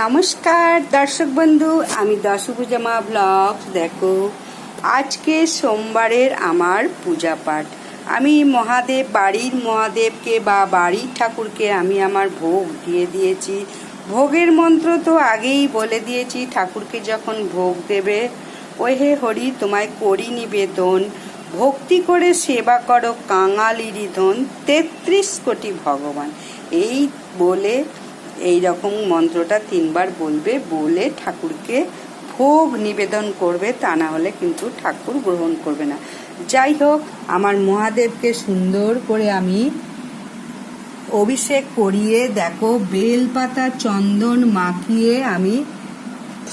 নমস্কার, দর্শক বন্ধু, আমি দশভুজামা ব্লগ দেখো, আজকে সোমবারের আমার পূজা পাঠ। আমি মহাদেব, বাড়ির মহাদেবকে বা বাড়ির ঠাকুরকে আমি আমার ভোগ দিয়ে দিয়েছি। ভোগের মন্ত্র তো আগেই বলে দিয়েছি, ঠাকুরকে যখন ভোগ দেবে, ওহে হরি, তোমায় করি নিবেদন। ভক্তি করে সেবা করো, কাঙালিরি ধন, তেত্রিশ কোটি ভগবান। এই বলে এই রকম মন্ত্রটা তিনবার বলবে, বলে ঠাকুরকে ভোগ নিবেদন করবে, তা না হলে কিন্তু ঠাকুর গ্রহণ করবে না। যাই হোক, আমার মহাদেবকে সুন্দর করে আমি অভিষেক করিয়ে, দেখো, বেলপাতা, চন্দন মাখিয়ে আমি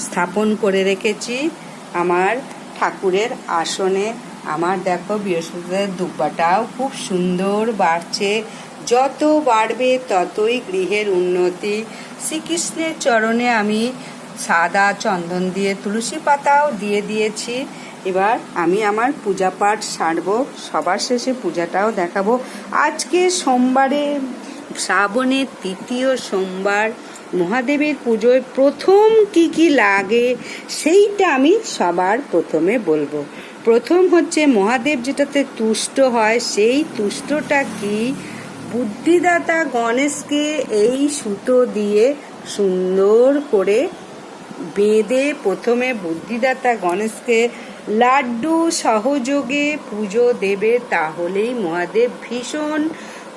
স্থাপন করে রেখেছি আমার ঠাকুরের আসনে। আমার দেখো বৃহস্পতিবার দুব্বাটাও খুব সুন্দর বাড়ছে। যত বাড়বে ততই গৃহের উন্নতি। শ্রীকৃষ্ণের চরণে আমি সাদা চন্দন দিয়ে তুলসী পাতাও দিয়ে দিয়েছি। এবার আমি আমার পূজা পাঠ সারব, সবার শেষে পূজাটাও দেখাবো। আজকে সোমবারে, শ্রাবণের তৃতীয় সোমবার, মহাদেবের পুজোয় প্রথম কি কি লাগে সেইটা আমি সবার প্রথমে বলব। প্রথম হচ্ছে মহাদেব যেটাতে তুষ্ট হয়, সেই তুষ্টটা কি? বুদ্ধিদাতা গণেশকে এই সুতো দিয়ে সুন্দর করে বেঁধে প্রথমে বুদ্ধিদাতা গণেশকে লাড্ডু সহযোগে পুজো দেবে, তাহলেই মহাদেব ভীষণ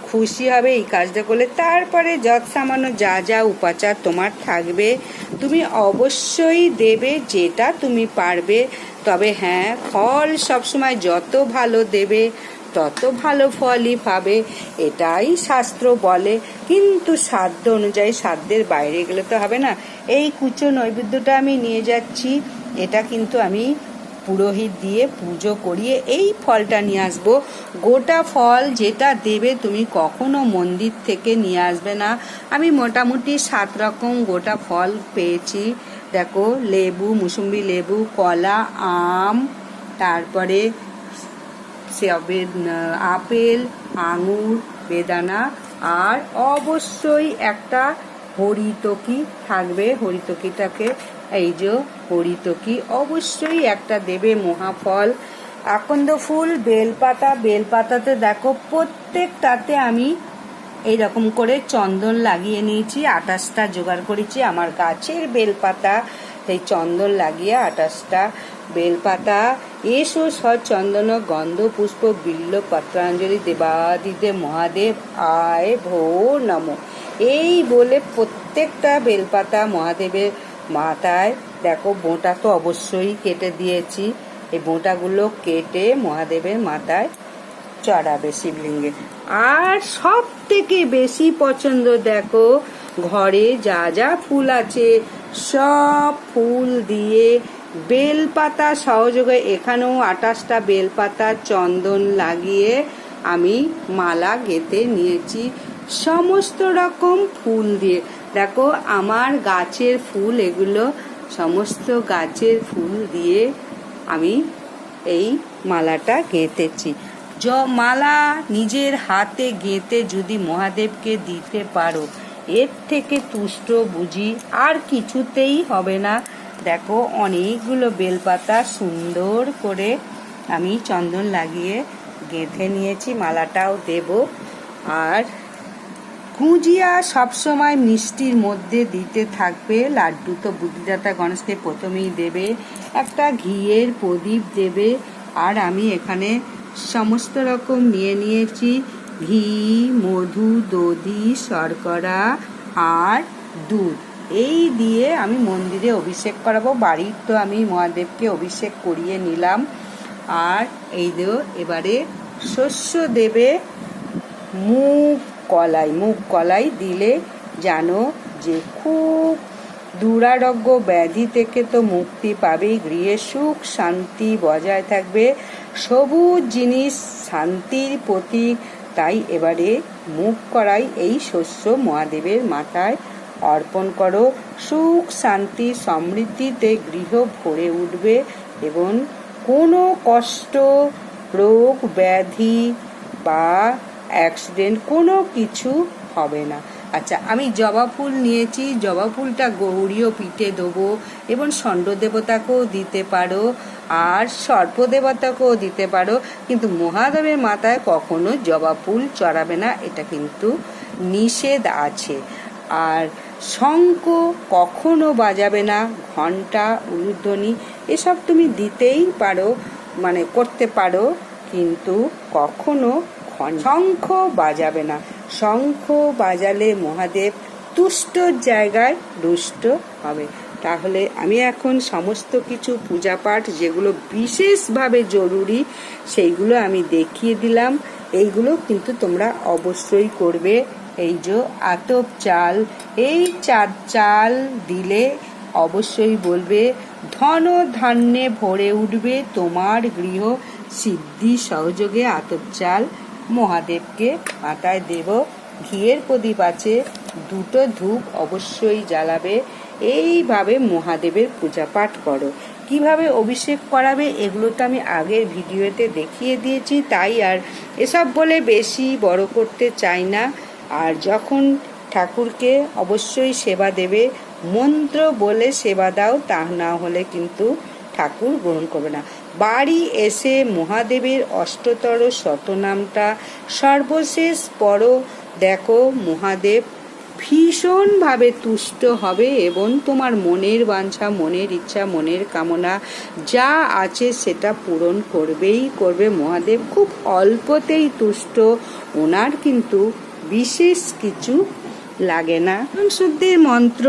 খুশি হবে এই কাজটা করলে। তারপরে যত সামান্য যা যা উপাচার তোমার থাকবে, তুমি অবশ্যই দেবে যেটা তুমি পারবে। তবে হ্যাঁ ফল সবসময় যত ভালো দেবে তত ভালো ফলই পাবে, এটাই শাস্ত্র বলে। কিন্তু সাধ্য অনুযায়ী সাধ্যের বাইরে গেলে তো হবে না। এই কুচো নৈবেদ্যটা আমি নিয়ে যাচ্ছি, এটা কিন্তু আমি পুরোহিত দিয়ে পুজো করিয়ে এই ফলটা নিয়ে আসব। গোটা ফল যেটা দেবে তুমি কখনো মন্দির থেকে নিয়ে আসবে না। আমি মোটামুটি সাত রকম গোটা ফল পেয়েছি। দেখো, লেবু, মুসুম্বি লেবু, কলা, আম, তারপরে সবে আপেল, আঙুর, বেদানা আর অবশ্যই একটা হরিতকি থাকবে। হরিতকিটাকে এই যে হরিতকি, অবশ্যই একটা দেবে মহাফল। আকন্দ ফুল, বেলপাতা, বেলপাতাতে দেখো প্রত্যেকটাতে আমি এই রকম করে চন্দন লাগিয়ে নিয়েছি, আটাশটা জোগাড় করেছি, আমার গাছের বেলপাতা সেই চন্দন লাগিয়ে আটাশটা বেলপাতা, এসো সৎ চন্দন, গন্ধ, পুষ্প, বিল্ল, পত্রাঞ্জলি দেবাদিদে মহাদেব, আয় ভো নম। এই বলে প্রত্যেকটা বেলপাতা মহাদেবের মাথায়, দেখো বোঁটা তো অবশ্যই কেটে দিয়েছি, এই বোঁটাগুলো কেটে মহাদেবের মাথায় চড়াবে শিবলিঙ্গে। আর সব থেকে বেশি পছন্দ দেখো, ঘরে যা যা ফুল আছে সব ফুল দিয়ে বেলপাতা সহযোগে এখানেও আটাশটা বেলপাতা, চন্দন লাগিয়ে আমি মালা গেঁথে নিয়েছি। সমস্ত রকম ফুল দিয়ে। দেখো, আমার গাছের ফুল এগুলো, সমস্ত গাছের ফুল দিয়ে আমি এই মালাটা গেঁথেছি। মালা নিজের হাতে গেঁথে যদি মহাদেবকে দিতে পারো এর থেকে তুষ্ট বুঝি আর কিছুতেই হবে না। দেখো, অনেকগুলো বেলপাতা সুন্দর করে আমি চন্দন লাগিয়ে গেঁথে নিয়েছি, মালাটাও দেব। আর গুঁজিয়া সবসময় মিষ্টির মধ্যে দিতে থাকবে। লাড্ডু তো বুদ্ধিদাতা গণেশকে প্রথমেই দেবে, একটা ঘিয়ের প্রদীপ দেবে। আর আমি এখানে সমস্ত রকম নিয়ে নিয়েছি। ঘি, মধু, দধি, শর্করা আর দুধ। এই দিয়ে আমি মন্দিরে অভিষেক করাবো। বাড়ির তো আমি মহাদেবকে অভিষেক করিয়ে নিলাম। আর এই দেও এবারে শস্য দেবে মুগ কলাই মুগ কলাই দিলে জানো যে খুব দুরারোগ্য ব্যাধি থেকে তো মুক্তি পাবেই। গৃহে সুখ, শান্তি বজায় থাকবে। সবুজ জিনিস, শান্তির প্রতীক তাই এবারে মুখ করাই এই শস্য মহাদেবের মাথায়। অর্পণ করো, সুখ, শান্তি, সমৃদ্ধিতে গৃহ ভরে উঠবে এবং কোনো কষ্ট, রোগ, ব্যাধি বা অ্যাক্সিডেন্ট কোনো কিছু হবে না। আচ্ছা আমি জবা ফুল নিয়েছি, জবা ফুলটা গৌরীয় পিঠে দেবো, এবং ষণ্ড দেবতাকেও দিতে পারো, আর সর্প দেবতাকেও দিতে পারো, কিন্তু মহাদেবের মাথায় কখনো জবা ফুল চড়াবে না, এটা কিন্তু নিষেধ আছে। আর শঙ্খ কখনো বাজাবে না ঘণ্টা উলুধ্বনি এসব তুমি দিতেই পারো মানে করতে পারো, কিন্তু কখনো শঙ্খ বাজাবে না। শঙ্খ বাজালে মহাদেব তুষ্ট জায়গায় রুষ্ট হবে। তাহলে আমি এখন সমস্ত কিছু পূজা পাঠ যেগুলো বিশেষভাবে জরুরি, সেইগুলো আমি দেখিয়ে দিলাম। এইগুলো কিন্তু তোমরা অবশ্যই করবে। এই যে আতপ চাল, এই চার চাল দিলে অবশ্যই বলবে, ধন ধান্যে ভরে উঠবে তোমার গৃহ সিদ্ধি সহযোগে আতপ চাল। মহাদেবকে মাথায় দেব। ঘিয়ের প্রদীপ আছে। দুটো ধূপ অবশ্যই জ্বালাবে। এইভাবে মহাদেবের পূজা পাঠ করো। কীভাবে অভিষেক করাবে এগুলো তো আমি আগের ভিডিওতে দেখিয়ে দিয়েছি, তাই আর এসব বলে বেশি বড় করতে চাই না। আর যখন ঠাকুরকে অবশ্যই সেবা দেবে, মন্ত্র বলে সেবা দাও, তা না হলে কিন্তু ঠাকুর গ্রহণ করবে না। বাড়ি এসে মহাদেবের অষ্টতর শতনামটা সর্বশেষ পড়ো দেখো মহাদেব ভীষণভাবে তুষ্ট হবে এবং তোমার মনের বাঞ্ছা, মনের ইচ্ছা, মনের কামনা যা আছে সেটা পূরণ করবেই করবে মহাদেব। খুব অল্পতেই তুষ্ট, ওনার কিন্তু বিশেষ কিছু লাগে না। শুদ্ধির মন্ত্র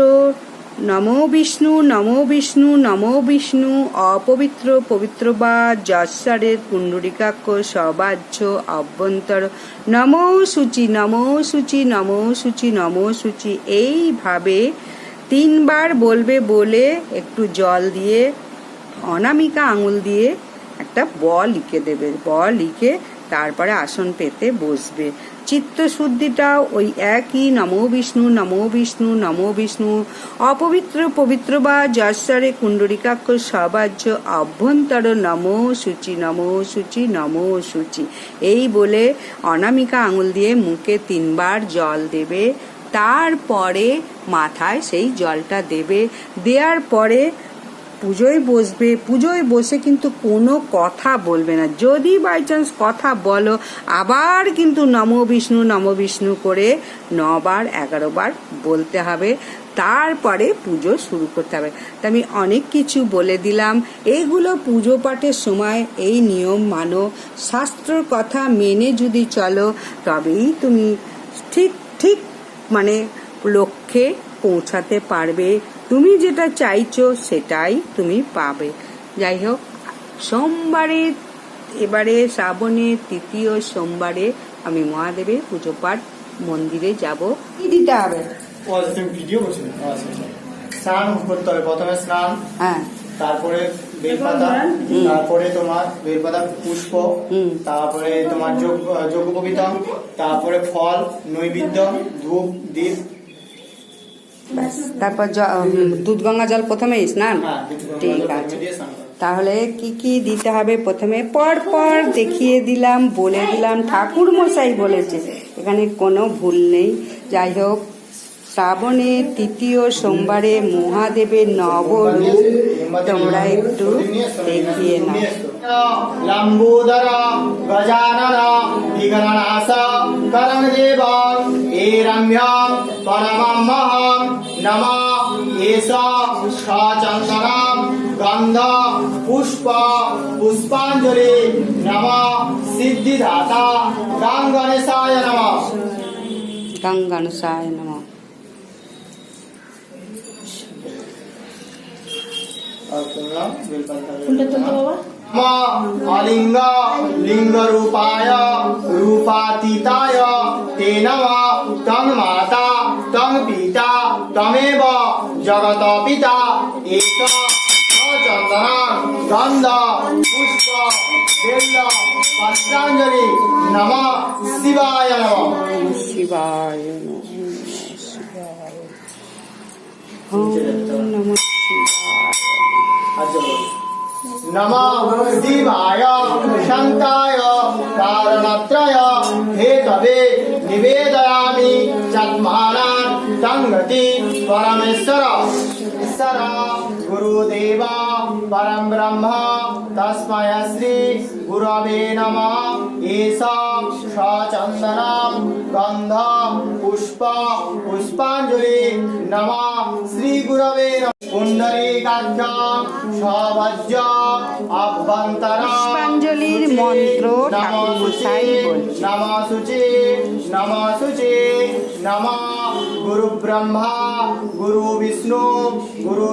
নমো বিষ্ণু নমো বিষ্ণু নমো বিষ্ণু, অপবিত্র, পবিত্র বা যশ্বরের কুণ্ডরিকাক্ষ সবাহ্য অভ্যন্তর। নমো সূচি নমো সূচি নমো সূচি নমো সূচি। এইভাবে তিনবার বলবে বলে একটু জল দিয়ে, অনামিকা আঙুল দিয়ে একটা ব লিখে দেবে। ব লিখে তারপরে আসন পেতে বসবে। চিত্তশুদ্ধিটাও ওই একই, নমো বিষ্ণু নমো বিষ্ণু নমো বিষ্ণু, অপবিত্র, পবিত্র বা যশ্বরে কুণ্ডরিকাক্ষ সবাজ্য, অভ্যন্তর নমো সূচি নমো সূচি নমো সূচি। এই বলে অনামিকা আঙুল দিয়ে মুখে তিনবার জল দেবে। তারপরে মাথায় সেই জলটা দেবে। দেওয়ার পরে পুজোয় বসবে, পুজোয় বসে কিন্তু কোনো কথা বলবে না। যদি বাই চান্স কথা বলো, আবার কিন্তু নম বিষ্ণু নম বিষ্ণু করে নবার, এগারো বার বলতে হবে। তারপরে পুজো শুরু করতে হবে। তা আমি অনেক কিছু বলে দিলাম। এইগুলো পুজো পাঠের সময় এই নিয়ম মানো। শাস্ত্রর কথা মেনে যদি চলো, তবেই তুমি ঠিক ঠিক মানে লক্ষ্যে পৌঁছাতে পারবে। তুমি যেটা চাইছো সেটাই তুমি পাবে। যাই হোক সোমবারে এবারে শ্রাবণের তৃতীয় সোমবারে আমি মহাদেবের পুজো পাঠ মন্দিরে যাব। কি দিতে হবে? ভিডিও। স্নান করতে হবে প্রথমে স্নান হ্যাঁ। তারপরে বেলপাতা তারপরে তোমার বেলপাতা পুষ্প। তারপরে তোমার যোগ কবিতা তারপরে ফল নৈবেদ্য ধূপ দ্বীপ ব্যাস তারপর জ- উম, দুধ গঙ্গা জল প্রথমে স্নান? হ্যাঁ ঠিক আছে। তাহলে কি কি দিতে হবে? প্রথমে পর পর দেখিয়ে দিলাম বলে দিলাম ঠাকুর মশাই বলেছে। এখানে কোনো ভুল নেই। যাই হোক শ্রাবণের তৃতীয় সোমবারে মহাদেবের নবরূপ তোমরা একটু দেখিয়ে নাও। লম্বোদর গজানন করণ দেব এ রম্যম পরমহম নম এষ সচন্দনম গন্ধ পুষ্প পুষ্পাঞ্জলি নম সিদ্ধিদাতা গাং গণেশায় নম গঙ্গানুসায় নম অলিঙ্গ লিঙ্গ রূপায় রূপাতীতায় তে নম তং মাতা তং পিতা তমেব জগত পিতা এস চন্দন গন্ধ পুষ্প বেল্ল পত্রাঞ্জলি নম শিবায় নম শিবায় নমঃ শিবায় নমঃ শিবায় নম শিবায় শান্তায় কারণত্রয় হে তবে নিবেদয়ামি চাত্মানান তঙ্গতি পরমেশ্বর ঈশ্বর গুরুদেব পরম ব্রহ্ম তস্ময় শ্রী গুরবে নম এষ সচন্দন গন্ধ পুষ্প পুষ্পাঞ্জলি পুষ্পাঞ্জলির মন্ত্র ঠাকুর গোসাই বলছে। নম শুচি নম শুচি নম গুরু ব্রহ্মা গুরু বিষ্ণু গুরু